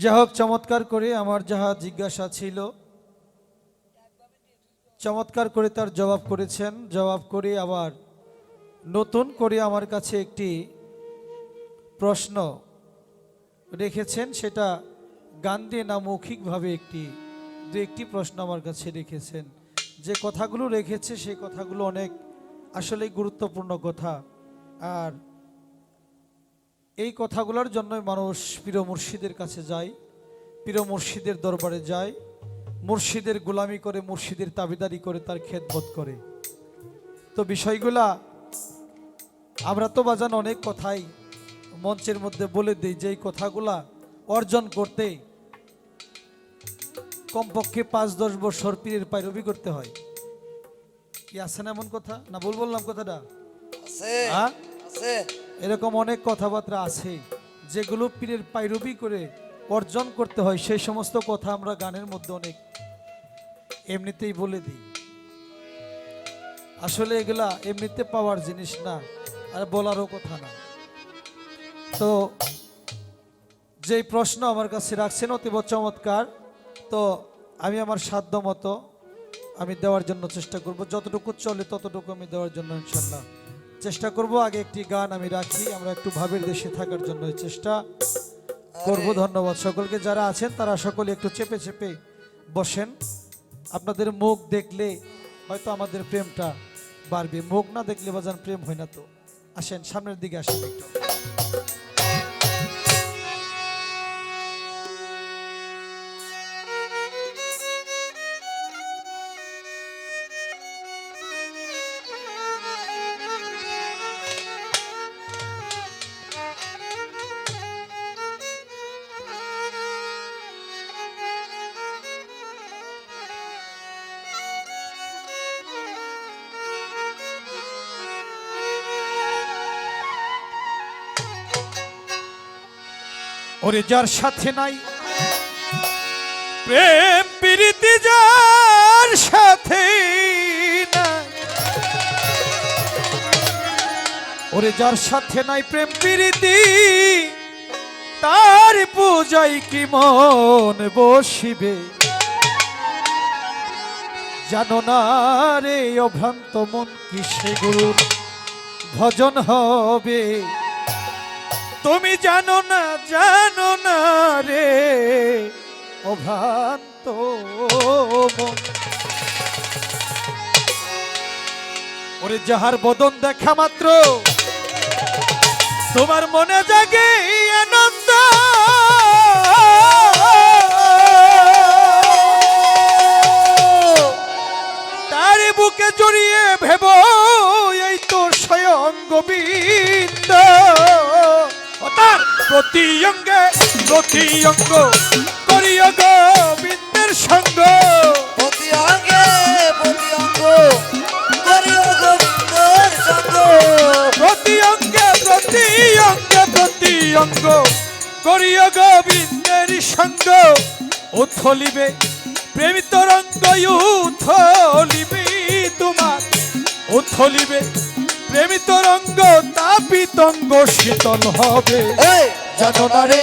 যা হোক, চমৎকার করে আমার যাহা জিজ্ঞাসা ছিল, চমৎকার করে তার জবাব করেছেন। জবাব করে আবার নতুন করে আমার কাছে একটি প্রশ্ন রেখেছেন। সেটা গান দিয়ে না মৌখিকভাবে একটি, দু একটি প্রশ্ন আমার কাছে রেখেছেন। যে কথাগুলো রেখেছে সেই কথাগুলো অনেক আসলেই গুরুত্বপূর্ণ কথা। আর এই কথাগুলোর জন্যই মানুষ প্রিয় মুর্শিদের কাছে যায় প্রিয় মুর্শিদের দরবারে যায় মুর্শিদের গোলামি করে মুর্শিদের তাবিদারি করে তার খেদমত করে। তো বিষয়গুলা আমরা তো বাজান অনেক কথাই মঞ্চের মধ্যে বলে দিই যে এই কথাগুলা অর্জন করতে কমপক্ষে পাঁচ দশ বছর পীরের পাইরবি করতে হয়। কি আছে না এমন কথা? না বল বললাম কথাটা? আছে হ্যাঁ? আছে। এরকম অনেক কথাবার্তা আছে যেগুলো পীরের পাইরবি করে অর্জন করতে হয়। সেই সমস্ত কথা আমরা গানের মধ্যে অনেক এমনিতেই বলে দিই। আসলে এগুলা এমনিতে পাওয়ার জিনিস না আর বলারও কথা না। তো যেই প্রশ্ন আমার কাছে রাখছেন অতীব চমৎকার, তো আমি আমার সাধ্য মতো আমি দেওয়ার জন্য চেষ্টা করব। যতটুকু চলে ততটুকু আমি দেওয়ার জন্য ইনশাল্লাহ। চেষ্টা করব আগে একটি গান আমি রাখি আমরা একটু ভাবের দেশে থাকার জন্য চেষ্টা করব। ধন্যবাদ সকলকে যারা আছেন তারা সকলে একটু চেপে চেপে বসেন। আপনাদের মুখ দেখলে হয়তো আমাদের প্রেমটা বাড়বে মুখ না দেখলে বাজান প্রেম হয় না তো। আসেন সামনের দিকে আসেন একটু। ওরে যার সাথে নাই, প্রেম প্রীতি যার সাথে নাই। ওরে যার সাথে নাই, প্রেম প্রীতি, তার পূজাই কি মন বসিবে? জানো না রে অভ্রান্ত মন, কিসে গুরুর ভজন হবে? তুমি জানো না জানো না রে, অভ্রান্ত। ওরে যাহার বদন দেখা মাত্র, তোমার মনে জাগে আনন্দ তার বুকে জড়িয়ে ভেব এই তো স্বয়ং গোবিন্দ তার প্রতি অঙ্গে প্রতি অঙ্গ করিও গোবিন্দের সঙ্গ। প্রতি অঙ্গে প্রতি অঙ্গ করিও গোবিন্দর সঙ্গ। প্রতি অঙ্গে প্রতি অঙ্গে প্রতি অঙ্গ করিও গোবিন্দের সঙ্গ। উথলিবে প্রেমিত রঙ্গ উথলিবে তোমার। উথলিবে প্রেমিত রঙ্গ তাপিতঙ্গ শীতল হবে। জানো না রে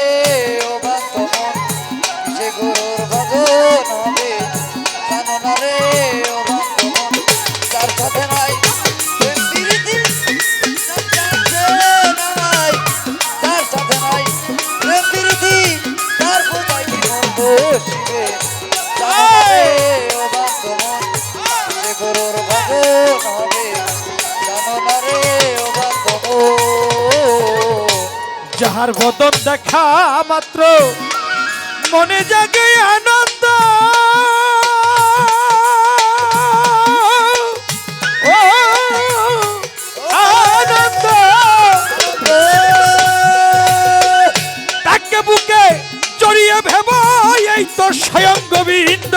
যাহার বদন দেখা মাত্র, মনে জাগে আনন্দ। আনন্দ। তাকে বুকে জড়িয়ে ভেব, এই তো স্বয়ং গোবিন্দ।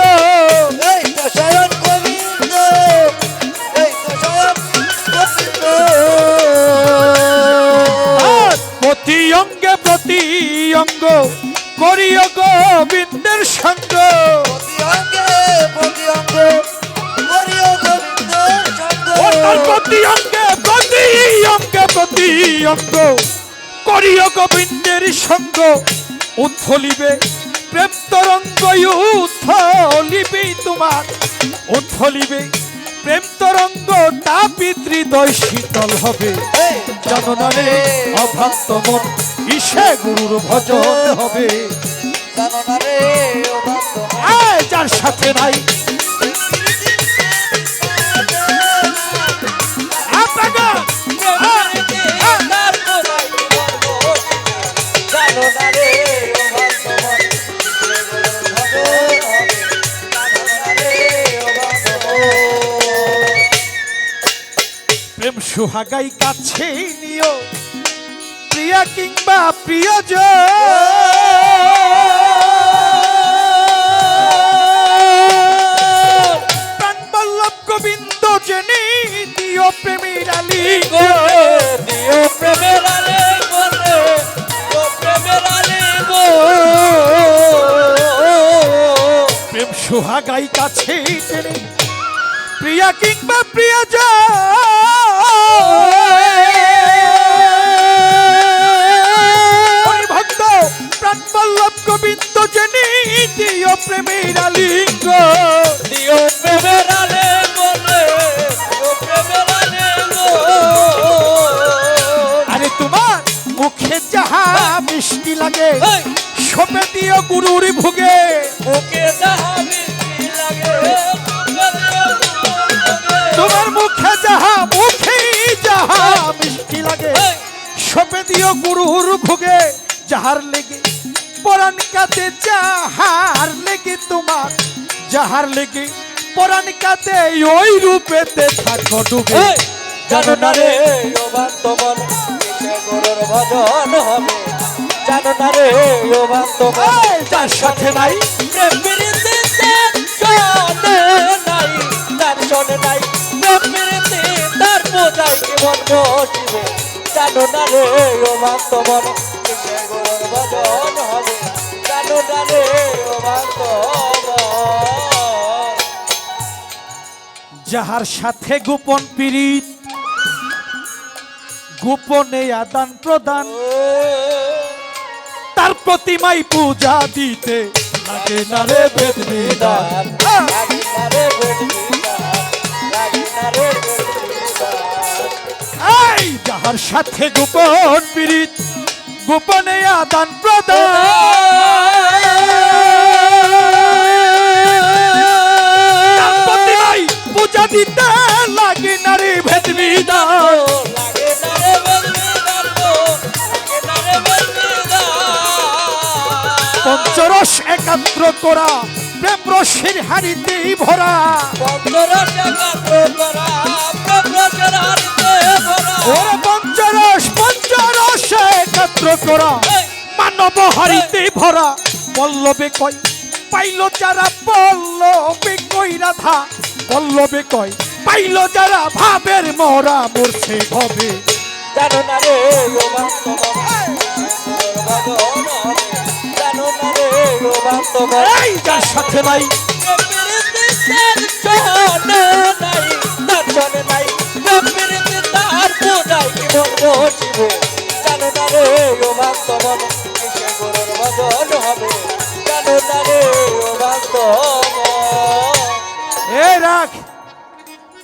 করিও গোবিন্দের সঙ্গ প্রতি অঙ্গে প্রতি করিও গোবিন্দের সঙ্গ। ও অঙ্গে প্রতি অঙ্গে প্রতি অঙ্গ করিও গোবিন্দের সঙ্গ। উথলিবে প্রেম তরঙ্গ উথলিবে তোমার। উথলিবে প্রেম তরঙ্গ তা পিতৃদয় শীতল হবে। এই জননারে অভ্রান্ত মন ইসে গুরুর ভজন হবে। যার সাথে নাই। প্রেম সুহাগাই কাছে নিও। প্রিয়া কিংবা প্রিয়জ প্রাণবল্লভ গোবিন্দ জেনে দিও প্রেমের আলী দিও প্রেমের আলে প্রেম সুহাগাই কাছে প্রিয়া কিংবা প্রিয় প্রিয়জ জেনে দিও প্রেমের আলিঙ্গ। দিও প্রেমের আলে বলে দিও প্রেমের আলে গো আরে তোমার মুখে যাহা মিষ্টি লাগে এই! দিও গুরুর ভুগে। ওকে যাহা মিষ্টি লাগে তোমার মুখে যাহা মুখে যাহা মিষ্টি লাগে! সপে দিও গুরুর ভুগে। যাহার পরাণ কাতে যাহার লেগে তোমার যাহার লেগে পরাণ কাতে ওই রূপেতে থাকো ডুবে। জানো না রে। ও কিসে গুরুর ভজন হবে। জানো না রে ও যার সাথে নাই প্রেম প্রীতি শোনে নাই। তার শোনে নাই প্রেম প্রীতি তার বোঝাই কেমন বসিবে জানো না রে ও গুরুর ভজন যাহার সাথে গোপন পীড়িত, গোপনে আদান প্রদান। তার প্রতিমাই পূজা দিতে যাহার সাথে গোপন পীড়িত, গোপনে আদান প্রদান। পূজা দিতে লাগে না রে ভেদ বিধান পঞ্চরস একাত্র করা প্রেম রসের হাড়িতেই ভরা। ওরে পঞ্চরস পঞ্চরস একাত্র করা, মানব হারিতে ভরা। পল্লবে কয়, পাইল যারা, পল্লবে কই রাধা। পল্লবে কয় পাইল যারা ভাবের মরা মরছে ভবে। জানো না রে ও বাস্তব জানো না রে ও বাস্তব এই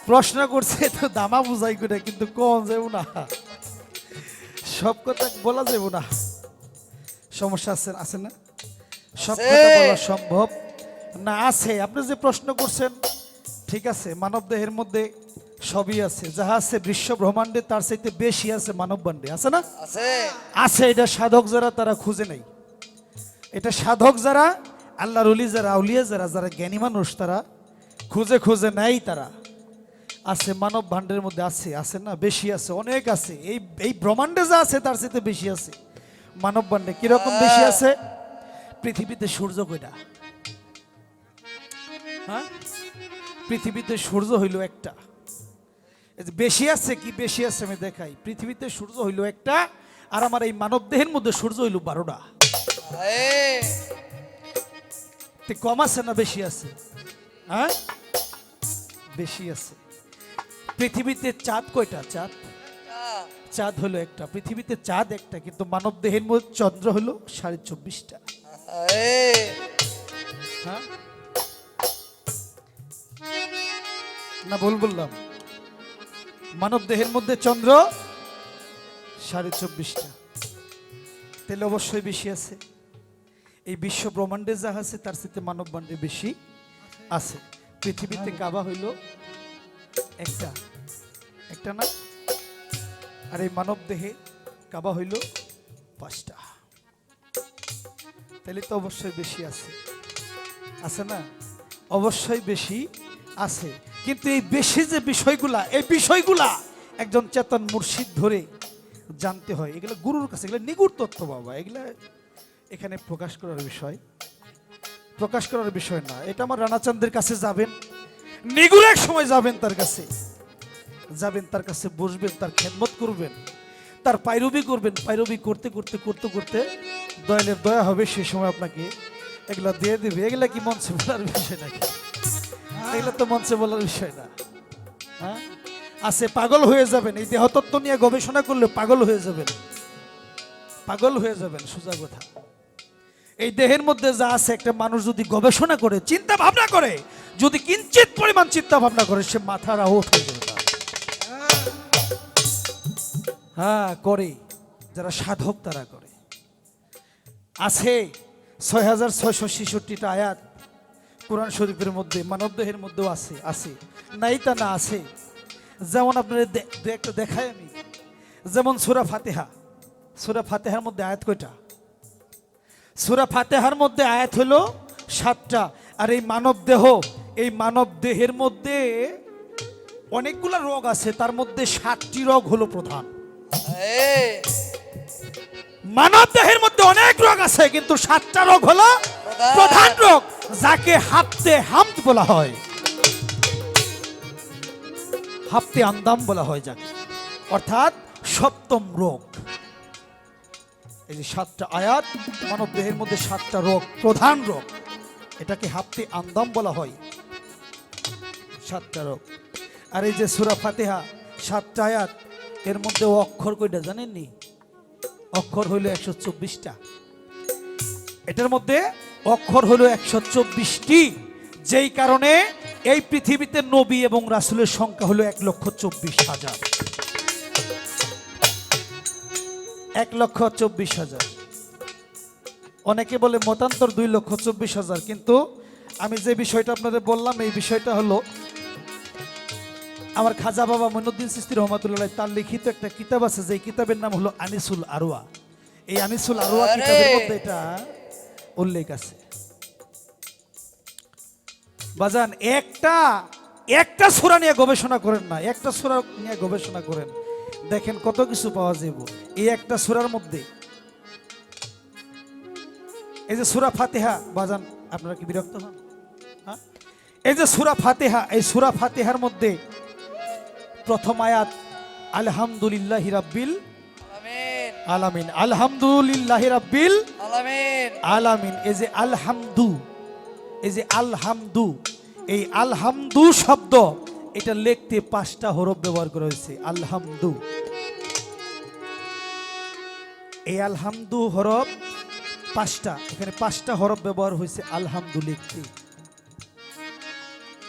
প্রশ্ন করছে তো দামা বুঝাই করে কিন্তু কোন যাব না? সব কথা বলা যাব না। সমস্যা আছে আছে না? সব কথা বলা সম্ভব না আছে। আপনি যে প্রশ্ন করছেন ঠিক আছে মানব দেহের মধ্যে সবই আছে। যাহা আছে বিশ্ব ব্রহ্মাণ্ডে তার চাইতে বেশি আছে মানব বান্ডে আছে না? আছে। আছে এটা সাধক যারা তারা খুঁজে নেই। এটা সাধক যারা আল্লাহ রলি যারা আউলিয়া যারা যারা জ্ঞানী মানুষ তারা খুঁজে খুঁজে নেয় তারা। আছে মানব ভাণ্ডের মধ্যে আছে আছে না? বেশি আছে অনেক আছে। এই এই ব্রহ্মাণ্ডে যা আছে তার চাইতে বেশি আছে। মানব ভাণ্ডে কীরকম বেশি আছে? পৃথিবীতে সূর্য কয়টা? হ্যাঁ? পৃথিবীতে সূর্য হইল একটা। বেশি আছে কি বেশি আছে আমি দেখাই। পৃথিবীতে সূর্য হইল একটা আর আমার এই মানব দেহের মধ্যে সূর্য হইল বারোটা। তে কম আছে না বেশি আছে? হ্যাঁ? বেশি আছে। পৃথিবীতে চাঁদ কয়টা? চাঁদ? চাঁদ হলো একটা। পৃথিবীতে চাঁদ একটা কিন্তু মানব দেহের মধ্যে চন্দ্র হলো সাড়ে চব্বিশটা। হ্যাঁ? না ভুল বললাম। মানব দেহের মধ্যে চন্দ্র সাড়ে চব্বিশটা। তাহলে অবশ্যই বেশি আছে। এই বিশ্ব ব্রহ্মাণ্ডে যা আছে তার সাথে মানব বান্ডে বেশি আছে। পৃথিবীতে কাবা হইল একটা একটা না? আর এই মানব দেহে কাবা হইল পাঁচটা। তাহলে তো অবশ্যই বেশি আছে। আছে না? অবশ্যই বেশি আছে। কিন্তু এই বেশি যে বিষয়গুলা, এই বিষয়গুলা একজন চেতন মুর্শিদ ধরে জানতে হয়। এগুলো গুরুর কাছে, এগুলো নিগুড় তথ্য বাবা। এগুলা এখানে প্রকাশ করার বিষয়। প্রকাশ করার বিষয় না। এটা আমার রানাচান্দের কাছে যাবেন। নিগুড় এক সময় যাবেন তার কাছে। যাবেন তার কাছে, বসবেন, তার খেদমত করবেন, তার পাইরবি করবেন। পাইরবি করতে করতে করতে করতে দয়ালের দয়া হবে, সে সময় আপনাকে এগুলা দিয়ে দিবে। এগুলা কি মঞ্চে বলার বিষয় নাকি? এগুলো তো মঞ্চে বলার বিষয় না। হ্যাঁ? আছে, পাগল হয়ে যাবেন। এই দেহতত্ত্ব নিয়ে গবেষণা করলে পাগল হয়ে যাবেন। পাগল হয়ে যাবেন, সোজা কথা। এই দেহের মধ্যে যা আছে, একটা মানুষ যদি গবেষণা করে, চিন্তা ভাবনা করে যদি কিঞ্চিত পরিমাণ চিন্তা ভাবনা করে, সে মাথার আহত হয়ে যাবে হ্যাঁ করে। যারা সাধক, তারা করে। আছে ছয় হাজার ছয়শো ছেষট্টিটা আয়াত কোরআন শরীফের মধ্যে মানবদেহের মধ্যেও আছে আছে। নাই তা না আছে। যেমন আপনার একটা দেখাই আমি। যেমন সুরা ফাতেহা। সুরা ফাতেহার মধ্যে আয়াত কয়টা? সুরা ফাতেহার মধ্যে আয়াত হলো সাতটা। আর এই মানব দেহ এই মানব দেহের মধ্যে অনেকগুলো রোগ আছে তার মধ্যে সাতটি রোগ হলো প্রধান। মানব দেহের মধ্যে অনেক রোগ আছে কিন্তু সাতটা রোগ হলো প্রধান। রোগ যাকে হাফতে হামদ বলা হয়। হাফতে আন্দাম বলা হয় যাকে। অর্থাৎ সপ্তম রোগ। এই যে সাতটা আয়াত মানব দেহের মধ্যে সাতটা রোগ প্রধান রোগ। এটাকে হাফতে আন্দাম বলা হয়। সাতটা রোগ। আর এই যে সুরা ফাতেহা, সাতটা আয়াত, এর মধ্যে অক্ষর কয়টা জানেননি? অক্ষর হইল একশো চব্বিশটা। এটার মধ্যে অক্ষর হলো একশো চব্বিশটি। যেই কারণে এই পৃথিবীতে নবী এবং রাসুলের সংখ্যা হলো এক লক্ষ চব্বিশ হাজার। এক লক্ষ চব্বিশ হাজার। অনেকে বলে মতান্তর দুই লক্ষ চব্বিশ হাজার, কিন্তু আমি যে বিষয়টা আপনাদের বললাম, এই বিষয়টা হলো আমার খাজা বাবা মইনুদ্দিন সিস্তি রহমাতুল্লাহ তার লিখিত একটা কিতাব আছে যে কিতাবের নাম হলো আনিসুল আরোয়া এই আনিসুল আরোয়া কিতাবের মধ্যে এটা উল্লেখ আছে। বাজান একটা একটা সূরা নিয়ে গবেষণা করেন না একটা সূরা নিয়ে গবেষণা করেন। দেখেন কত কিছু পাওয়া যাবে এই একটা সুরার মধ্যে এই যে সূরা ফাতেহা বাজান আপনারা কি বিরক্ত হন? হ্যাঁ? এই যে সূরা ফাতেহা এই সূরা ফাতেহার মধ্যে প্রথম আয়াত আলহামদুলিল্লাহ রাব্বিল আলামিন। আলহামদুলিল্লাহ রাব্বিল আলামিন। আলামিন। এই যে আলহামদু এই যে আলহামদু এই আলহামদু শব্দ এটা লিখতে পাঁচটা হরফ ব্যবহার করা হয়েছে। আলহামদু। এই আলহামদু হরফ পাঁচটা এখানে পাঁচটা হরফ ব্যবহার হয়েছে আলহামদু লিখতে।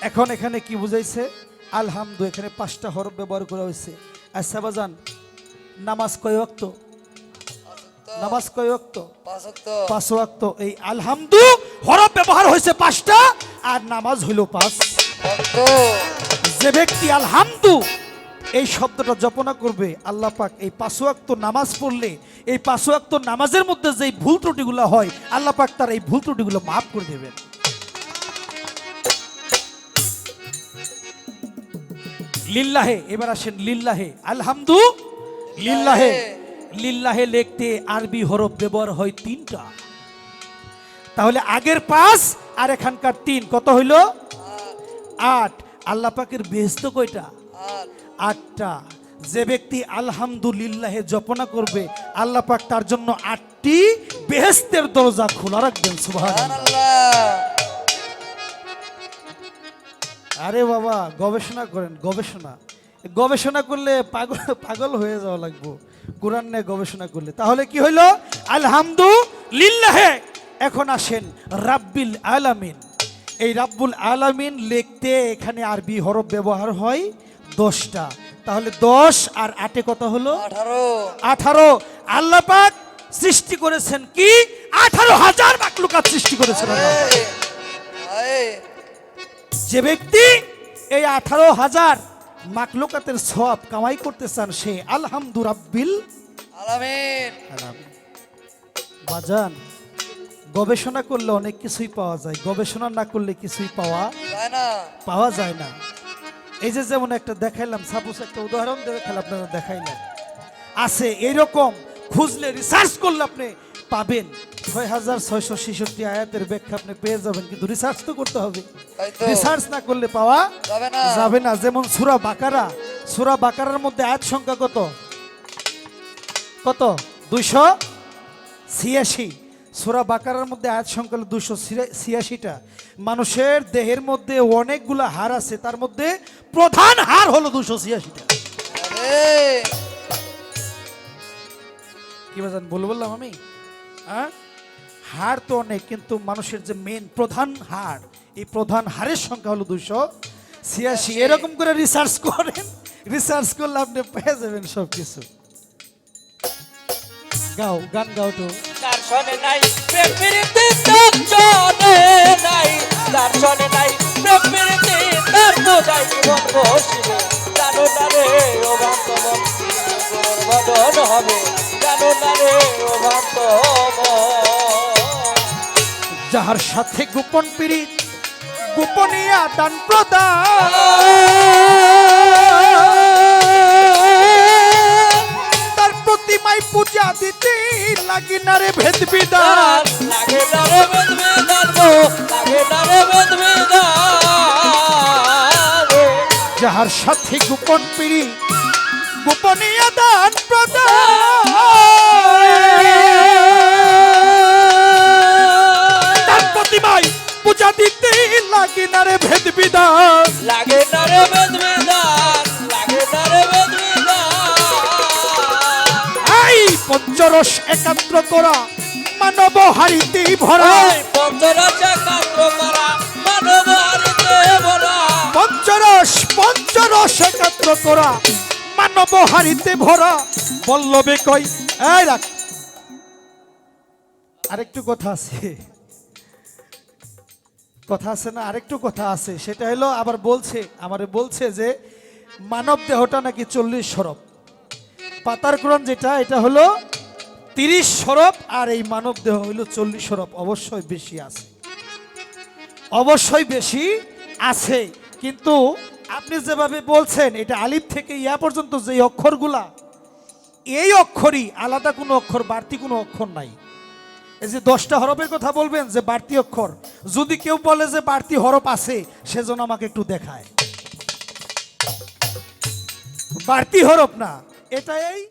এখন এখানে কি বুঝাইছে? আলহামদু এখানে পাঁচটা হরফ ব্যবহার করা হয়েছে। আচ্ছা বাজান নামাজ কয় ওয়াক্ত? নামাজ কয় ওয়াক্ত? পাঁচ ওয়াক্ত। এই আলহামদু হরফ ব্যবহার হয়েছে পাঁচটা আর নামাজ হইল পাঁচ। যে ব্যক্তি আলহামদু এই শব্দটা জপনা করবে আল্লাহ পাক এই পাঁচ ওয়াক্ত নামাজ পড়লে এই পাঁচ ওয়াক্ত নামাজের মধ্যে যেই ভুল ত্রুটিগুলো হয় আল্লাহ পাক তার এই ভুল ত্রুটিগুলো মাফ করে দেবেন। লিল্লাহে এবার আসেন লিল্লাহে। আলহামদু লিল্লাহে। লিল্লাহে। লিখতে আরবি হরফ ব্যবহার হয় তিনটা। তাহলে আগের পাঁচ আর এখানকার তিন কত হইল? আট। আল্লাহ পাকের বেহেস্ত কয়টা? আটটা। যে ব্যক্তি আলহামদুলিল্লাহে জপনা করবে আল্লাহ পাক তার জন্য আটটি বেহেস্তের দরজা খোলা রাখবেন সুবহান আল্লাহ আরে বাবা গবেষণা করেন গবেষণা। গবেষণা করলে পাগল পাগল হয়ে যাওয়া লাগবো। কোরআন নিয়ে গবেষণা করলে। তাহলে কি হইল? আলহামদু লিল্লাহে এখন আসেন রাব্বিল আলামিন। এই রাব্বুল আলামিন লিখতে এখানে আরবি হরফ ব্যবহার হয় দশটা। তাহলে দশ আর আটে কত হলো? আঠারো। আল্লাহ পাক সৃষ্টি করেছেন কি? আঠারো হাজার মাকলুকাত সৃষ্টি করেছেন। আল্লাহ যে ব্যক্তি এই আঠারো হাজার মাকলুকাতের সব কামাই করতে চান সে আলহামদু রাব্বিল আলামিন। বাজান গবেষণা করলে অনেক কিছুই পাওয়া যায় গবেষণা না করলে কিছুই পাওয়া পাওয়া যায় না। এই যে যেমন একটা দেখাইলাম সাপোজ একটা উদাহরণ দেখালাম আপনারা দেখাইলাম আছে এইরকম খুঁজলে রিসার্চ করলে আপনি পাবেন। ছয় হাজার ছয়শো ছেষট্টি আয়াতের ব্যাখ্যা আপনি পেয়ে যাবেন কিন্তু রিসার্চ তো করতে হবে। রিসার্চ না করলে পাওয়া যাবে না। যেমন সুরা বাকারা সুরা বাকারার মধ্যে আয়াত সংখ্যা কত? কত? দুইশো ছিয়াশি। সুরা বাকারার মধ্যে আয়াত সংখ্যা দুশো ছিয়াশিটা। মানুষের দেহের মধ্যে অনেকগুলা হার আছে তার মধ্যে প্রধান হার হলো দুশো ছিয়াশিটা। কি বললাম আমি? হ্যাঁ? হাড় তো অনেক কিন্তু মানুষের যে মেন প্রধান হাড় এই প্রধান হাড়ের সংখ্যা হলো দুশো ছিয়াশি। এরকম করে রিসার্চ করেন রিসার্চ করলে আপনি পেয়ে যাবেন সব কিছু গাও গান গাও তো। তার শোনে নাই নাই। তার শোনে নাই যাই জীবন বসিবে। জানো না রে ও ভক্ত মন হবে। যাহার সাথে গোপন পীড়িত গোপনীয় দান প্রদান। তার প্রতিমায় পূজা দিতে লাগি না রে ভেদ লাগে না রে বেদ বেদান গো লাগে না রে বেদ বেদান যাহার সাথে গোপন পিড়ি গোপনীয় দান প্রদান। লাগি না রে ভেদ বিধান লাগে না রে বেদ বেদান লাগে না রে বেদ বেদান এই পঞ্চরস একাত্র করা মানব হারিতে ভরা। পঞ্চরসে কাত্র করা মানব হারিতে ভরা। পঞ্চরস পঞ্চরস একাত্র করা মানব হারিতে ভরা। বল্লবে কই এই রাখ। আরেকটু কথা আছে। কথা আছে না? আরেকটু কথা আছে। সেটা হলো, আবার বলছে, আমারে বলছে যে, মানব দেহটা নাকি চল্লিশ সরব। পাতার গ্রহণ যেটা, এটা হলো তিরিশ সরব, আর এই মানব দেহ হইল চল্লিশ সরব। অবশ্যই বেশি আছে। অবশ্যই বেশি আছে। কিন্তু আপনি যেভাবে বলছেন, এটা আলিফ থেকে ইয়া পর্যন্ত যে অক্ষরগুলা, এই অক্ষরই আলাদা কোনো অক্ষর, বাড়তি কোনো অক্ষর নাই। এই যে দশটা হরফের কথা বলবেন, যে বাড়তি অক্ষর। যদি কেউ বলে যে বাড়তি হরফ আছে সেজন্য আমাকে একটু দেখায়। বাড়তি হরফ না, এটা এই